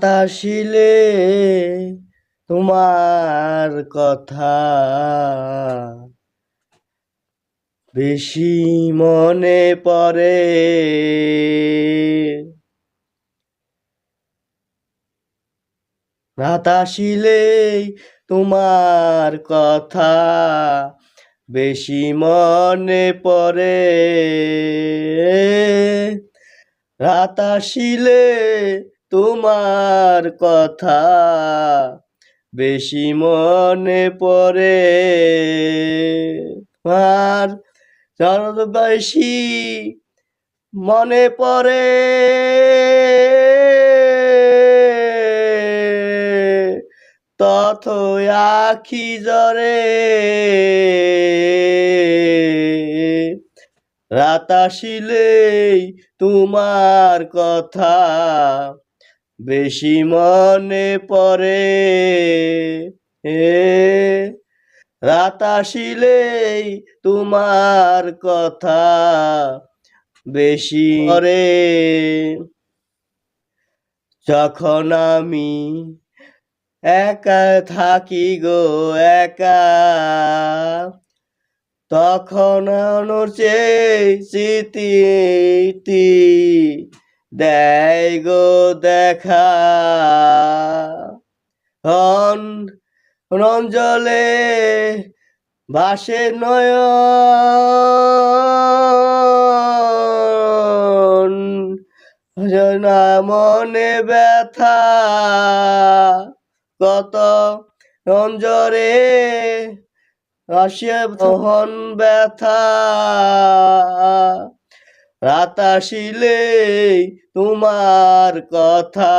রাত আসিলে তোমার কথা। বেশি মনে পড়ে রাত আসিলেই তোমার কথা। বেশি মনে পড়ে রাত আসিলে তোমার কথা বেশি মনে পড়ে। আর বেশি মনে পড়ে। তত আখি জরে রাত আসিলেই তোমার কথা বেশি মনে পড়ে। এ, রাত আসিলেই তোমার কথা বেশি করে যখন আমি একা থাকি গো, একা, তখন অনুচে স্মৃতি দেয় গো দেখা। হন রঞ্জলে বাসে নয়ন না মনে ব্যথা। কত রঞ্জরে আসে তখন ব্যথা। রাত আসিলেই তোমার কথা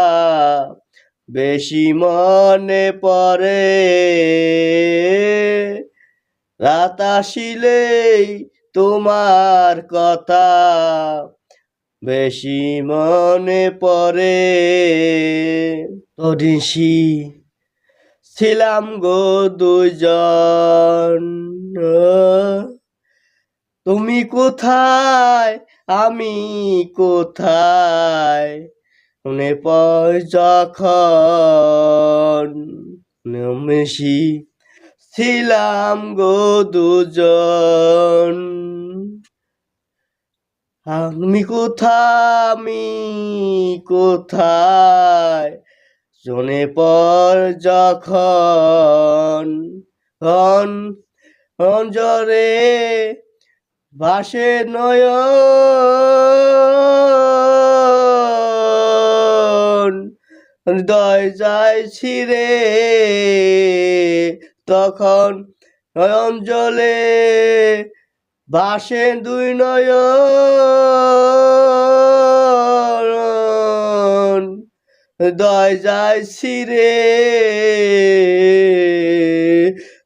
বেশি মনে পড়ে। রাত আসিলেই তোমার কথা বেশি মনে পড়ে। তরিসি ছিলাম গো দুজন তুমি কোথায়? আমি কোথায়? মনে পড় যখন নমেশি ছিলাম গো দুজন। আমি কোথায়? আমি কোথায়? জনে পর যখন অঞ্জরে ভাসে নয়ন হৃদয় যায় ছিঁড়ে। তখন নয়ন জলে ভাসে দুই নয়ন হৃদয় যায় ছিঁড়ে।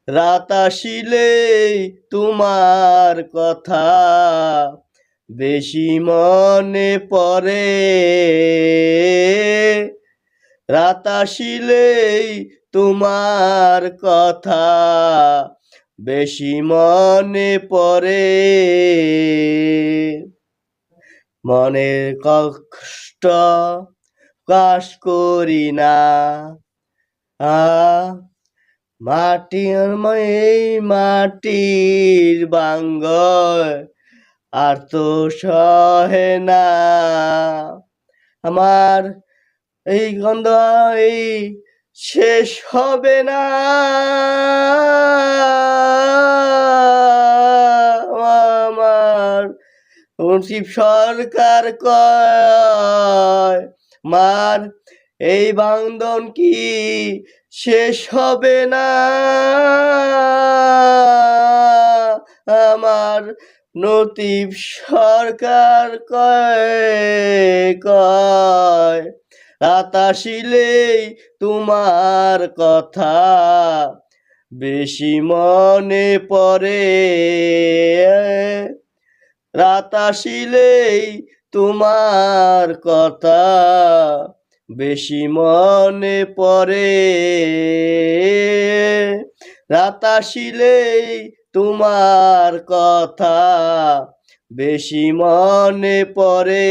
রাত আসিলেই তোমার কথা। বেশি মনে পড়ে। রাত আসিলেই তোমার কথা। বেশি মনে পড়ে। মনের কষ্ট কাশ করি না। আ মাটির এই মাটির বাঙ্গ আর তো সহে না। আমার এই গন্ধ এই শেষ হবে না। আমার শিব সরকার কয়, মার এই বান্ধন কি শেষ হবে না। আমার নতিব সরকার কয় কয় রাত আসিলেই তোমার কথা। বেশি মনে পড়ে রাত আসিলেই তোমার কথা। বেশি মনে পড়ে। রাত আসিলেই তোমার কথা বেশি মনে পড়ে।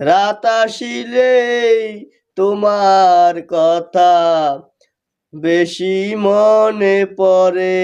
রাত আসিলেই তোমার কথা বেশি মনে পড়ে।